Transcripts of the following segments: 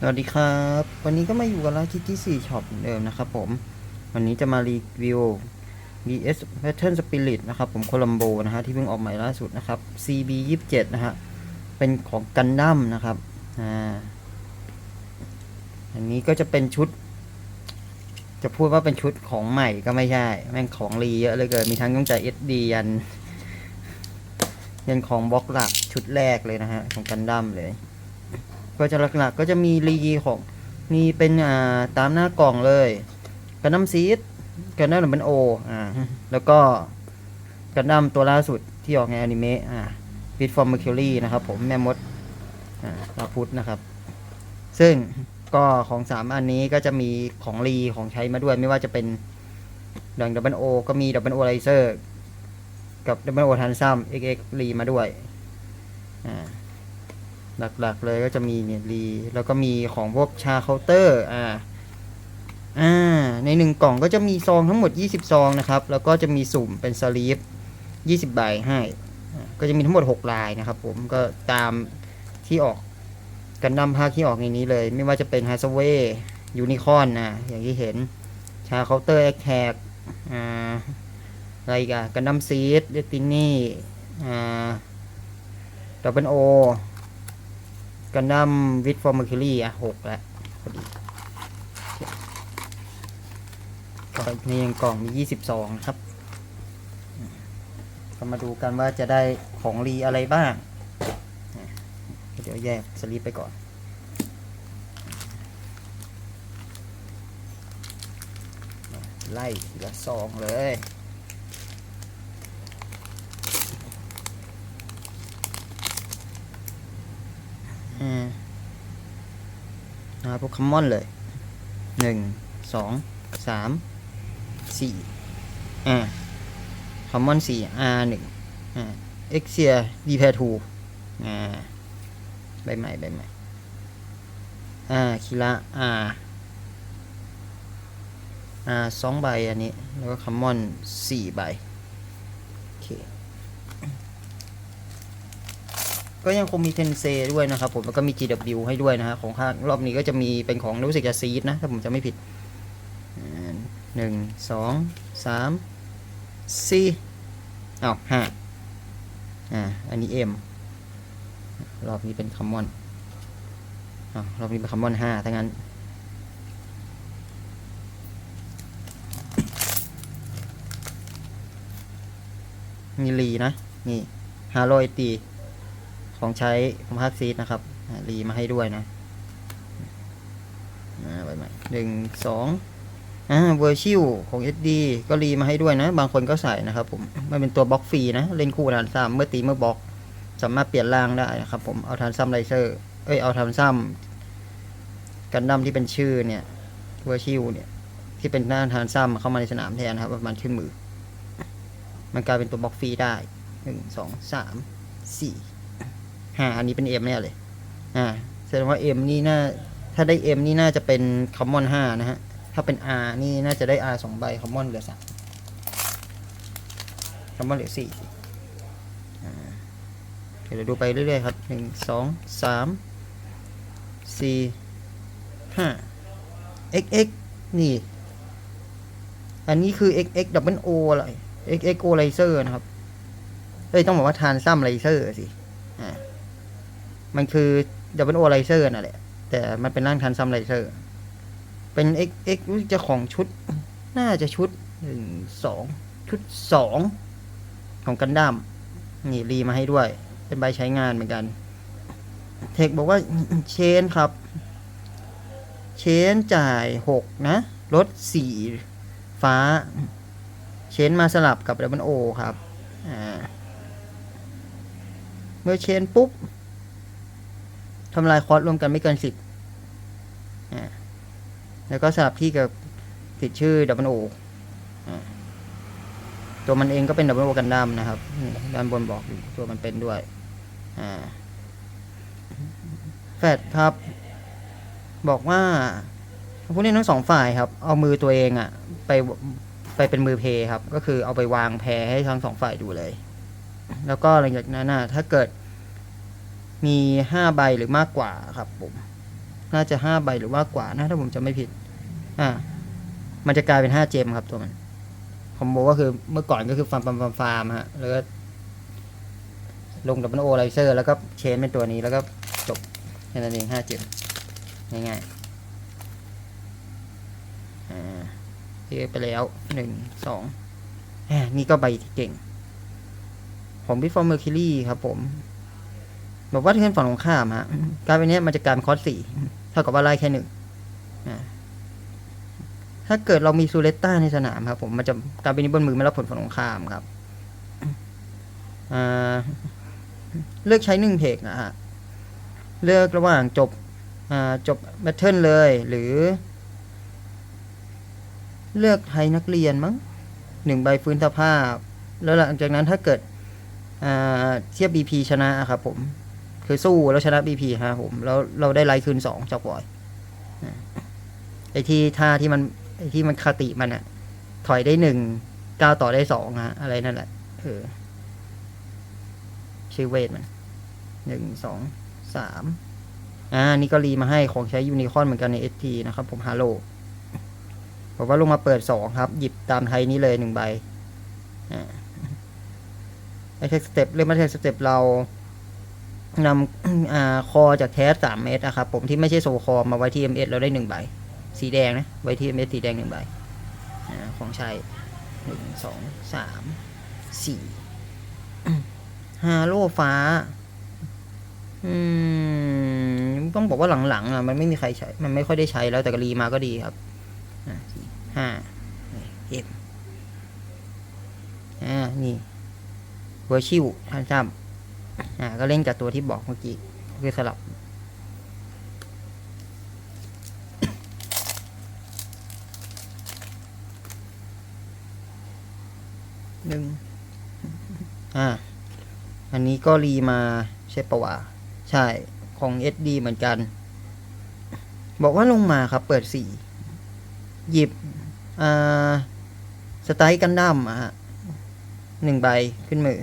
สวัสดีครับ วันนี้ก็มาอยู่กับร้านคิตตี้4ช็อปเดิมนะครับผม วันนี้จะมารีวิว BS Pattern Spirit นะครับผมโคลัมโบนะฮะที่เพิ่งออกใหม่ล่าสุดนะครับ CB 27นะฮะเป็นของกันดั้มนะครับอ่าอันนี้ก็จะเป็นชุด จะพูดว่าเป็นชุดของใหม่ก็ไม่ใช่ แม่งของรีเยอะเลยเกินมีทั้งตั้งแต่ SD ยันยันของบล็อกหลักชุดแรกเลยนะฮะของกันดั้มเลย ก็จะหลักๆก็จะมีรีของมีเป็นอ่าตามหน้ากล่องเลยกันดั้มซีดกันดั้มเป็นโออ่าแล้วก็กันดั้มตัวล่าสุดที่ออกในอนิเมะอ่าฟิตฟอร์มเมอร์คิวรีนะครับผมแม่มดอ่าลาพุธนะครับ ซึ่งก็ของสามอันนี้ก็จะมีของรีของใช้มาด้วยไม่ว่าจะเป็นดังดับเบิลโอก็มีดับเบิลโอไลเซอร์กับดับเบิลโอทันซัมเอ็กเอ็กรีมาด้วยอ่า หลักๆเลยก็จะมีเนี่ยรีแล้วก็มีของพวกชาเคาน์เตอร์อ่าอ่าในหนึ่งกล่องก็จะมีซองทั้งหมด 20 ซองนะครับ แล้วก็จะมีสุ่มเป็นสลีฟ20 ใบให้ ก็จะมีทั้งหมด 6 ลายนะครับผมก็ตามที่ออกกันดั้มภาคที่ออกในนี้เลย ไม่ว่าจะเป็นฮ a สเวย์ยูนิคอนนะอย่างที่เห็นชาเคาน์เตอร์แอคแท็กอ่าอะไรกันกันดั้มซีดเดตินี่อ่าดับเบิลโอ กันดั้มวิดฟอร์มคิลี่อะหกแล้วพอดีก็ในยังกล่องมียี่สิบสองครับ ก็มาดูกันว่าจะได้ของรีอะไรบ้าง เดี๋ยวแยกสลิปไปก่อนไล่ทีละซองเลย นะครับพวกคัมมอนเลยหนึ่งสองสามสี่อ่าคัมมอนสี่อาหนึ่งอ่าเอ็กเซียดีแพทูอ่าใบใหม่ใบใหม่อ่าคิระอ่าอ่าสองใบอันนี้ แล้วก็คัมมอนสี่ใบ โอเค ก็ยังคงมีเทนเซด้วยนะครับผมแล้วก็มี GW ให้ด้วยนะฮะของภาครอบนี้ก็จะมีเป็นของรู้สึกจะซีดนะ ถ้าผมจะไม่ผิดหนึ่งสองสามสี่อ้าวห้าอ่าอันนี้ M รอบนี้เป็นคัมมอนอ้าวรอบนี้เป็นคัมมอนห้าถ้างั้นมีรีนะ นี่ฮาโลยตี ของใช้ของภาคซีดนะครับรีมาให้ด้วยนะไปใหม่หนึ่งสองอ่าเวอร์ชิวของ SD ก็รีมาให้ด้วยนะ บางคนก็ใส่นะครับผมมันเป็นตัวบล็อกฟรีนะ เล่นคู่กับทานซ้ำเมื่อตีเมื่อบล็อก สามารถเปลี่ยนร่างได้นะครับผมเอาทานซ้ำไลเซอร์เอ้ยเอาทานซ้ำกันดั้มที่เป็นชื่อเนี่ยเวอร์ชิวเนี่ยที่เป็นหน้าทานซ้ำเข้ามาในสนามแทนนะครับประมาณขึ้นมือ มันกลายเป็นตัวบล็อกฟรีได้หนึ่งสองสามสี่ ห้าอันนี้เป็น M แน่เลย อ่าแสดงว่า M นี่น่า ถ้าได้ M นี่น่าจะเป็นคอมมอนห้านะฮะ ถ้าเป็น R นี่น่าจะได้ R สองใบคอมมอนเหลือสามคอมมอนเหลือสี่อ่าเดี๋ยวเราดูไปเรื่อยๆครับหนึ่งสองสามสี่ห้า XX นี่ อันนี้คือ XX double O อะไร XX O laser นะครับ เอ้ย ต้องบอกว่าทานซ้ำไลเซอร์สิ มันคือ double O laser นั่นแหละ แต่มันเป็นร่างทันซัมไลเซอร์ เป็น X X รู้สึกจะของชุด น่าจะชุดหนึ่งสองชุดสองของกันดั้มนี่รีมาให้ด้วย เป็นใบใช้งานเหมือนกัน เทคบอกว่าเชนครับ เชนจ่ายหกนะรถสีฟ้า เชนมาสลับกับดับเบิลโอครับ อ่า เมื่อเชนปุ๊บ ทำลายคอร์สรวมกันไม่เกินสิบแล้วก็สลับที่กับติดชื่อดับเบิลโอตัวมันเองก็เป็นดับเบิลโอกันดั้มนะครับด้านบนบอกอยู่ตัวมันเป็นด้วยแฟดครับ บอกว่าผู้เล่นทั้งสองฝ่ายครับ เอามือตัวเองอะไปไปเป็นมือเพย์ครับ ก็คือเอาไปวางแพรให้ทั้งสองฝ่ายดูเลย แล้วก็หลังจากนั้นนะถ้าเกิด มีห้าใบหรือมากกว่าครับผม น่าจะห้าใบหรือว่ากว่านะถ้าผมจำไม่ผิด อ่า มันจะกลายเป็นห้าเจมครับตัวมัน ผมบอกว่าคือเมื่อก่อนก็คือฟาร์มฟาร์มฟาร์มฟาร์มฮะ แล้วก็ลงดับเบิลโอไลเซอร์ แล้วก็เชนเป็นตัวนี้แล้วก็จบแค่นั้นเองห้าเจมง่ายๆ อ่าเไปแล้วหนึ่งสองแหมนี่ก็ใบที่เก่ง ผมพิฟอร์เมอร์คิลี่ครับผม บอกว่าที่เป็นฝั่งตรงข้ามฮะการเป็นนี้มันจะกลายเป็นคอสสี่เท่ากับว่าไล่แค่หนึ่งถ้าเกิดเรามีซูเลตต้าในสนามครับผมมันจะการเป็นนี้บนมือไม่รับผลฝั่งตรงข้ามครับอเลือกใช้หนึ่งเพกนะฮะเลือกระหว่างจบจบแบทเทิลเลย หรือ เลือกไทยนักเรียนมั้งหนึ่งใบฟื้นสภาพ แล้วหลังจากนั้นถ้าเกิดเทียบ BP ชนะครับผม คือสู้แล้วชนะ BP ฮะผมแล้วเราได้ไลท์คืนสองจากบอยไอที่ท่าที่มันไอที่มันคติมันอะถอยได้หนึ่งก้าวต่อได้สองฮะอะไรนั่นแหละเออชื่อเวทมันหนึ่งสองสามอ่านี่ก็รีมาให้ของใช้ยูนิคอนเหมือนกันใน ST นะครับ ผมฮาโลผมว่าลงมาเปิดสองครับ หยิบตามไทยนี้เลยหนึ่งใบไอเทคสเต็ปเรื่องมาเทคสเต็ปเรา นำอคอจากแทสสามเมตรนะครับผมที่ไม่ใช่โซคอมาไว้ที่ MS เอสเราได้หนึ่งใบ สีแดงนะ ไว้ที่ MS สีแดงหนึ่งใบของใช้หนึ่งสองสามสี่ฮาโลฟ้า อืม ต้องบอกว่าหลังๆอะมันไม่มีใครใช้ มันไม่ค่อยได้ใช้แล้วแต่กรีมาก็ดีครับห้าเอ็มอ่า นี่เวอร์ชิวท่านซ้ำ อ่าก็เล่นกับตัวที่บอกเมื่อกี้ก็คือสลับ หนึ่งอ่า อันนี้ก็รีมาใช่ปะวะใช่ของ SD เหมือนกัน บอกว่าลงมาครับ เปิดสี่หยิบ อ่า สไตล์กันดั้มอะฮะหนึ่งใบขึ้นมือ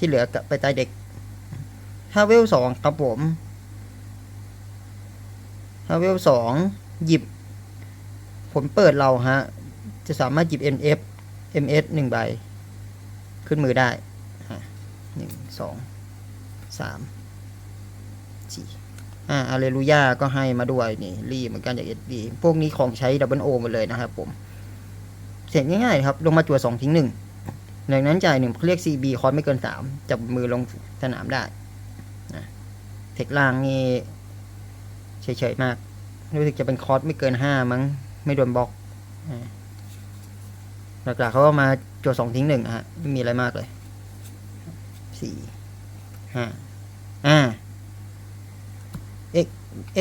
ที่เหลือกลับไปใต้เด็กถ้าเวลสองครับผมถ้าเวลสองหยิบ ผมเปิดเราฮะ จะสามารถหยิบ MF MS หนึ่งใบ ขึ้นมือได้หนึ่งสองสามสี่อ่าอาเลลูยาก็ให้มาด้วยนี่รีเหมือนกันจาก SD พวกนี้ของใช้ดับเบิลโอหมดเลยนะครับผม เสร็จง่ายๆครับ ลงมาจั่วสองทิ้งหนึ่ง ดังนั้นจ่ายหนึ่งเขาเรียก CB คอร์สไม่เกินสามจับมือลงสนามได้นะเทคล่างนี่เฉยๆมาก รู้สึกจะเป็นคอร์สไม่เกินห้ามั้ง ไม่โดนบล็อกหลักๆเขาก็มาโจทย์สองทิ้งหนึ่งฮะไม่มีอะไรมากเลยสี่ห้าอ่า x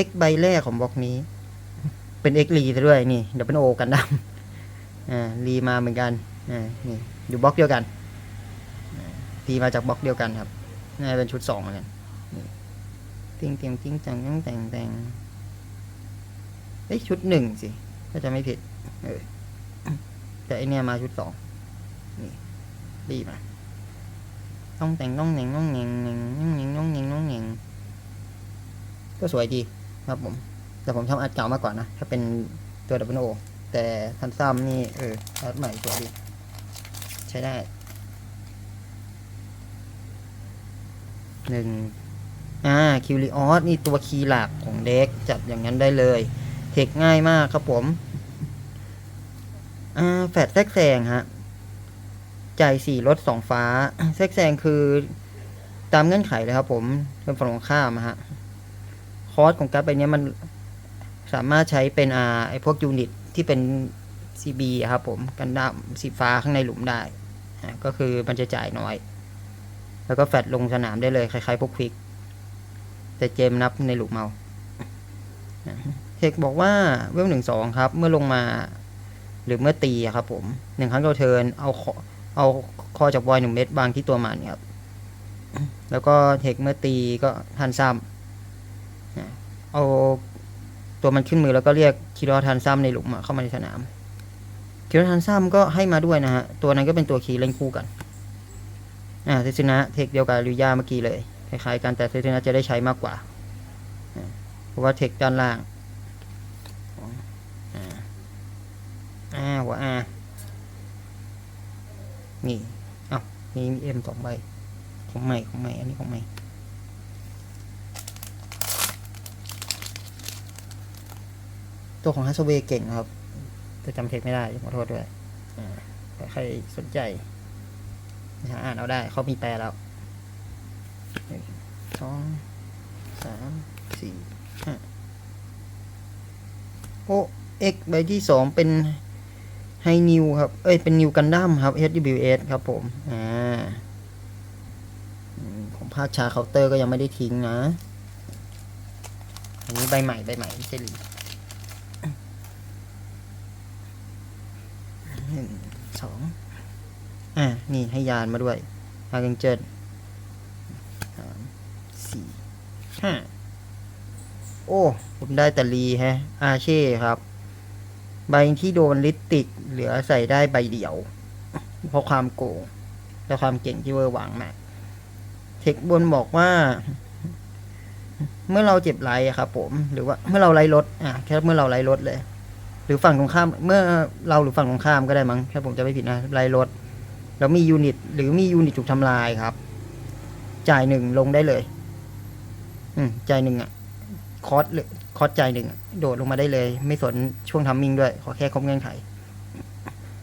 x ใบแรกของบล็อกนี้ เป็น x รีซะด้วยนี่เดี๋ยวเป็นโอกันดำอ่ารีมาเหมือนกัน นี่อยู่บล็อกเดียวกันตีมาจากบล็อกเดียวกันครับน่าจะเป็นชุดสองเหมือนกันติงเตียงติงจังตั้งแต่งแต่งเอ้ยชุดหนึ่งสิถ้าจะไม่ผิด เออแต่ไอเนี่ยมาชุดสองนี่รีบมาต้องแต่งต้องเหน่งต้องเหน่งเหน่งต้องเหน่งต้องเหน่งต้องเหน่งก็สวยดีครับผม แต่ผมชอบอัดเก่ามากกว่านะ ถ้าเป็นตัวดับเบิลโอแต่ทันซ้ำนี่ เอออัดใหม่สวยดี ใช้ได้หนึ่งอ่าคิวริออสนี่ตัวคีย์หลักของเด็กจัดอย่างนั้นได้เลย เทคง่ายมากครับผม อ่า แฟดแทรกแซงฮะจ่ายสี่ลดสองฟ้า แทรกแซงคือตามเงื่อนไขเลยครับผมเป็นฝั่งตรงข้ามอะฮะ คอร์สของการ์ดใบเนี้ยมันสามารถใช้เป็นอ่าไอพวกยูนิตที่เป็น CB อะครับผมกันดั้มสีฟ้าข้างในหลุมได้ก็คือมันจะจ่ายน้อย แล้วก็แฟดลงสนามได้เลย คล้ายๆพวกควิก แต่เจมนับในหลุมเมาเทคบอกว่าเวลหนึ่งสองครับ เมื่อลงมาหรือเมื่อตีครับผมหนึ่งครั้งเราเทินเอาคอเอาคอจากบอยหนึ่งเม็ดบางที่ตัวมันครับ แล้วก็เทคเมื่อตีก็ทันซ้ำเอาตัวมันขึ้นมือแล้วก็เรียกคิรอทันซ้ำในหลุมเข้ามาในสนาม คิรอทันซ้ำก็ให้มาด้วยนะฮะ ตัวนั้นก็เป็นตัวคีย์เล่นคู่กัน อ่าเซซึนะเทคเดียวกับริยาเมื่อกี้เลย คล้ายๆกันแต่เซซึนะจะได้ใช้มากกว่าอ่าโปราะว่าเทคด้านล่างอ่าอ่าหัวอานี่เอ้านี่มีเอ็มสองใบ ของใหม่ของใหม่อันนี้ของใหม่ตัวของฮัสเวเก่งครับ แต่จำเทคไม่ได้ขอโทษด้วยอ่าแต่ใครสนใจหาอ่านเอาได้เขามีแปลแล้วหนึ่งสองสามสี่ห้าโอ้เอ็กใบที่สองเป็นไฮนิวครับ เอ้ย เป็นนิวกันดั้มครับ HWS ครับผม อ่าอืมของภาคชาเคาน์เตอร์ก็ยังไม่ได้ทิ้งนะ อันนี้ใบใหม่ ใบใหม่ไม่ใช่ หรือหนึ่งสองอ่านี่ให้ยานมาด้วยมาเกงเจิดสามสี่ห้าโอ้ ผมได้แต่รีแฮะ อาเช่ครับ ใบที่โดนลิตติก เหลือใส่ได้ใบเดียว เพราะความโกงและความเก่งที่เวอร์หวังมากเทคบนบอกว่า เมื่อเราเจ็บไรอะครับผม หรือว่าเมื่อเราไล่รถอะแค่เมื่อเราไล่รถเลย หรือฝั่งตรงข้าม เมื่อเราหรือฝั่งตรงข้ามก็ได้มั้งถ้าผมจะไม่ผิดนะไล่รถ แล้วมียูนิต หรือมียูนิตถูกทำลายครับ จ่ายหนึ่งลงได้เลย อืมใจหนึ่งอะคอสคอร์สใจหนึ่งโดดลงมาได้เลย ไม่สนช่วงทัมมิ่งด้วย ขอแค่ครบเงื่อนไข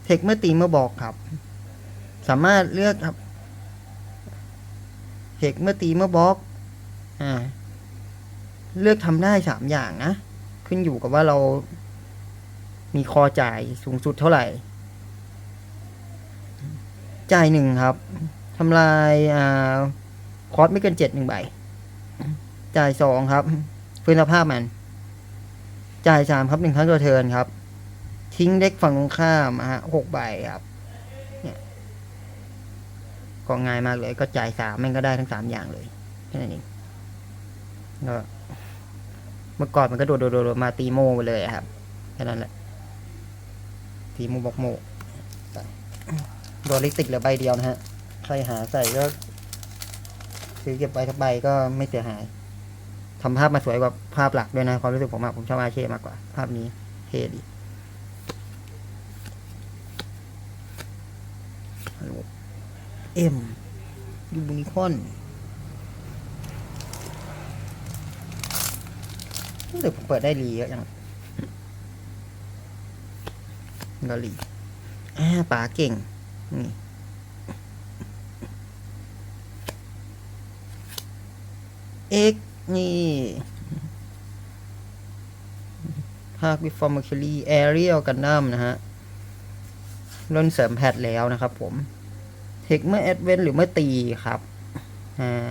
เทคเมื่อตีเมื่อบอกครับ สามารถเลือกครับเทคเมื่อตีเมื่อบอก อ่า เลือกทำได้สามอย่างนะ ขึ้นอยู่กับว่าเรา มีคอจ่ายสูงสุดเท่าไหร่ จ่ายหนึ่งครับทำลายอ่าคอร์สไม่เกินเจ็ดหนึ่งใบ จ่ายสองครับฟื้นสภาพมัน จ่ายสามครับหนึ่งครั้งตัวเทินครับ ทิ้งเด็กฝั่งตรงข้ามฮะหกใบครับ เนี่ยก็ง่ายมากเลย ก็จ่ายสามมันก็ได้ทั้งสามอย่างเลยแค่นั้นเองก็เมื่อก่อนมันก็โดดโดดโดดมาตีโมไปเลยครับแค่นั้นแหละ ตีโมบอกโมโดนลิติกเหลือใบเดียวนะฮะ ใครหาใส่ก็ซื้อเก็บไว้ทักใบก็ไม่เสียหายทำภาพมาสวยกว่าภาพหลักด้วยนะความรู้สึกผมอะผมชอบอาเช่มากกว่า ภาพนี้เท่ดีเอ็มยูบูนิคอนรู้สึกผมเปิดได้รีเยอะจัง ก็รีอ่าป๋าเก่ง นี่เอ็กนี่ภาค Before Mercury Ariel Gundam นะฮะรุ่นเสริมแพทแล้วนะครับผม เทคเมื่อแอดเวนหรือเมื่อตีครับ อ่า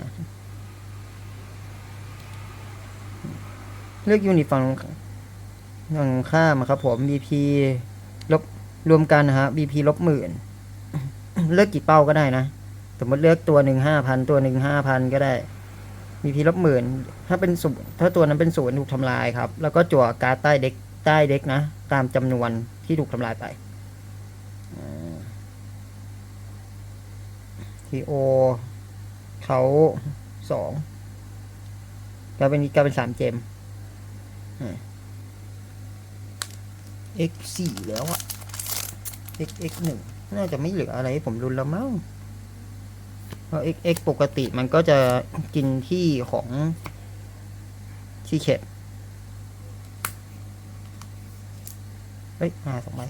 เลือกยูนิตฝั่งฝั่งข้ามครับผม BP รวมกันนะฮะ BP ลบหมื่นเลือกกี่เป้าก็ได้นะ สมมติเลือกตัวหนึ่งห้าพันตัวหนึ่งห้าพันก็ได้มีพีลบหมื่นถ้าเป็นศูนย์ถ้าตัวนั้นเป็นศูนย์ถูกทำลายครับ แล้วก็จั่วการ์ดใต้เด็กใต้เด็กนะ ตามจำนวนที่ถูกทำลายไปทีโอเขาสองกลายเป็นกลายเป็นสามเจมเอ็กสี่แล้วอะ เอ็กเอ็กหนึ่งน่าจะไม่เหลืออะไรให้ผมรุนแล้วมั้งเพราะ x x ปกติมันก็จะกินที่ของที่เข็ดเฮ้ยมาสองใบ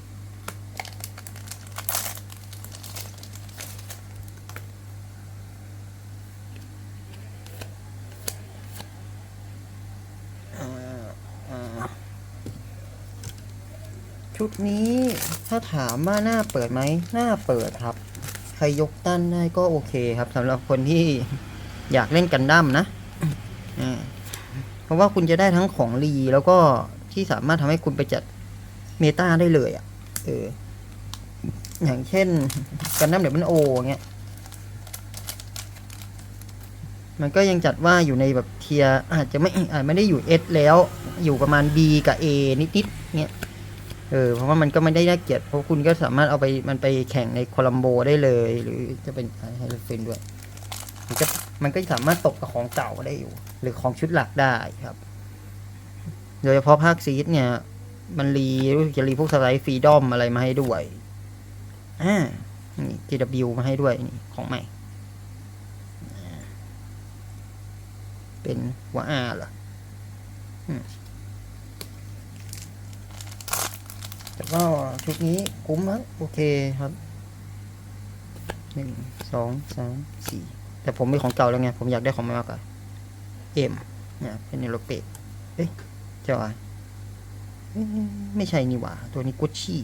ชุดนี้ถ้าถามว่าหน้าเปิดไหมหน้าเปิดครับ ใครยกตั้นได้ก็โอเคครับสำหรับคนที่อยากเล่นกันดั้มนะเพราะว่าคุณจะได้ทั้งของรีแล้วก็ที่สามารถทำให้คุณไปจัดเมตาได้เลยอะ่ะเอออย่างเช่นกันดั้มเดี๋ยวมันโอเงี้ยมันก็ยังจัดว่าอยู่ในแบบเทียร์อาจจะไม่อาจไม่ได้อยู่เอสแล้ว อยู่ประมาณ B กับ A นิดๆเงี้ย ออเพราะว่ามันก็ไม่ได้น่าเกลียดเพราะคุณก็สามารถเอาไปมันไปแข่งในโคลัมโบได้เลย หรือจะเป็นไฮโลฟินด้วย มันก็มันก็สามารถตกกับของเก่าได้อยู่ หรือของชุดหลักได้ครับ โดยเฉพาะภาคซีดเนี่ย มันรีรู้สึกจะรีพวกสไลด์ฟรีดอมอะไรมาให้ด้วยอ่านี่ GW มาให้ด้วยนี่ของใหม่ เป็นหัวอาเหรออืมแต่ ก็ชุดนี้คุ้มครับโอเคครับหนึ่งสองสามสี่แต่ผมมีของเก่าแล้วไง ผมอยากได้ของใหม่มากกว่าเอ็มเนี่ยเป็นโรเปตเอ้ยเจ้าอะไรเอ๊ะไม่ใช่นี่หว่า ตัวนี้กุชชี่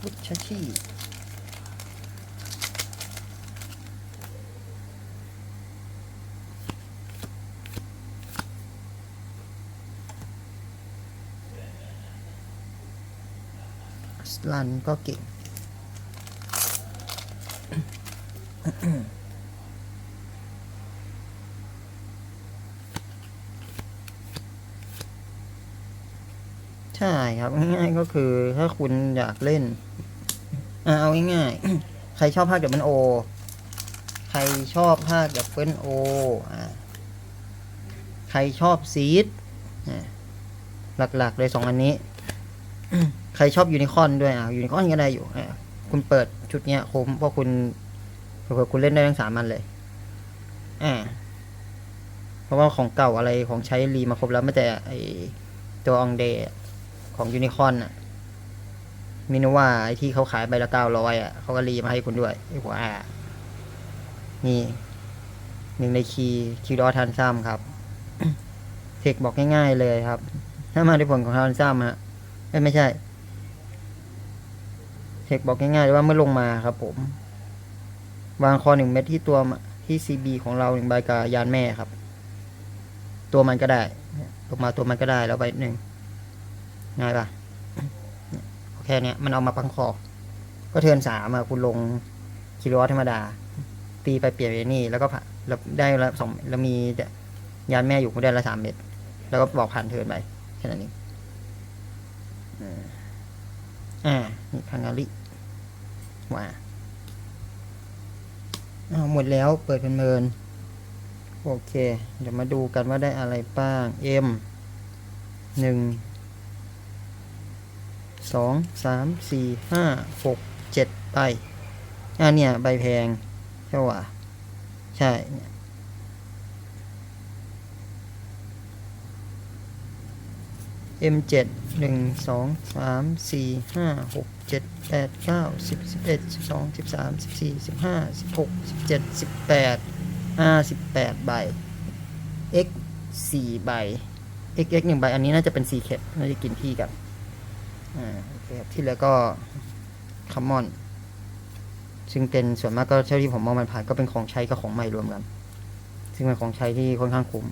กุชชี่ ลันก็เก่ง ใช่ครับ ง่ายๆก็คือถ้าคุณอยากเล่นอเอาง่ายๆ ใครชอบภาคดับเบิลโอ ใครชอบภาคดับเบิลโอใครชอบซีดหลักๆเลยสองอันนี้ ใครชอบยูนิคอนด้วยอะยูนิคอนก็ได้อยู่อะคุณเปิดชุดเนี้ยคุ้มเพราะคุณเผื่อคุณเล่นได้ทั้งสามอันเลย อ่า เพราะว่าของเก่าอะไรของใช้รีมาครบแล้วไม่แต่ไอตัวองเดย์ของยูนิคอนอะมินว่าไอที่เขาขายใบละเก้าร้อยอะเขาก็รีมาให้คุณด้วยไอหัวอ่านี่หนึ่งในคีย์คิวดอทันซัมครับเทคบอกง่ายๆเลยครับ ถ้ามาด้วยผลของทันซัมฮะไม่ใช่ เทคบอกง่ายๆว่าเมื่อลงมาครับผม วางคอหนึ่งเม็ดที่ตัวที่ซีบีของเราหนึ่งใบกับยานแม่ครับ ตัวมันก็ได้ลงมาตัวมันก็ได้แล้วใบหนึ่งง่ายปะโอเคเนี่ยมันเอามาพังคอ ก็เทินสามอะคุณลงคิโลวัตธรรมดา ตีไปเปลี่ยนไปนี่ แล้วก็ผ่าแล้วได้ละสองแล้วมียานแม่อยู่คุณได้ละสามเม็ดแล้วก็บอกผ่านเทินไปแค่นั้นเองอ่านี่คังการิ ว่าอ้าหมดแล้วเปิดเป็นเมิน โอเค เดี๋ยวมาดูกันว่าได้อะไรบ้าง M หนึ่งสองสามสี่ห้าหกเจ็ดใบอ่าเนี่ย ใบแพงใช่ว่ะใช่เนี่ย M7 หนึ่งสองสามสี่ห้าหกเจ็ดแปดเก้าสิบสิบเอ็ดสิบสองสิบสามสิบสี่สิบห้าสิบหกสิบเจ็ดสิบแปดห้าสิบแปดใบ X สี่ใบ X X หนึ่งใบ อันนี้น่าจะเป็นซีเคทน่าจะกินที่กันอ่าโอเคที่เหลือก็คัมมอน ซึ่งเป็นส่วนมากก็เท่าที่ผมมองมันผ่านก็เป็นของใช้กับของใหม่รวมกัน ซึ่งเป็นของใช้ที่ค่อนข้างคุ้ม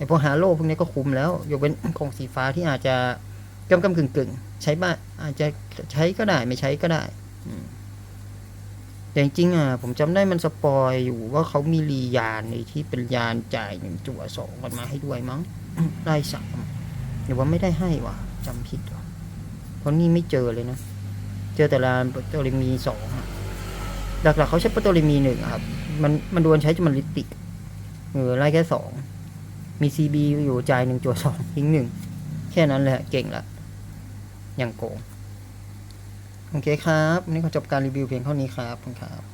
ไอพวกฮาโลพวกนี้ก็คุ้มแล้วยกเว้นของสีฟ้าที่อาจจะกำกำกึ่งกึ่งๆใช้บ้างอาจจะใช้ก็ได้ไม่ใช้ก็ได้อืมแต่จริงๆอะผมจำได้มันสปอยอยู่ว่าเขามีรียานในที่เป็นยานจ่ายหนึ่งจั่วสองกันมาให้ด้วยมั้งได้สามหรือว่าไม่ได้ให้ว่ะจำผิดว่ะเพราะนี่ไม่เจอเลยนะ เจอแต่ลานโปรโตริมีสองอะหลักๆเขาใช้โปรโตริมีหนึ่งอะครับ มันมันดวนใช้จนมันลิติกเออไล่แค่สอง มี CB อยู่จ่ายหนึ่งจัวสองทิ้งหนึ่งแค่นั้นแหละเก่งละอย่างโกง โอเคครับ นี่ขอจบการรีวิวเพียงเท่านี้ครับคุณครับ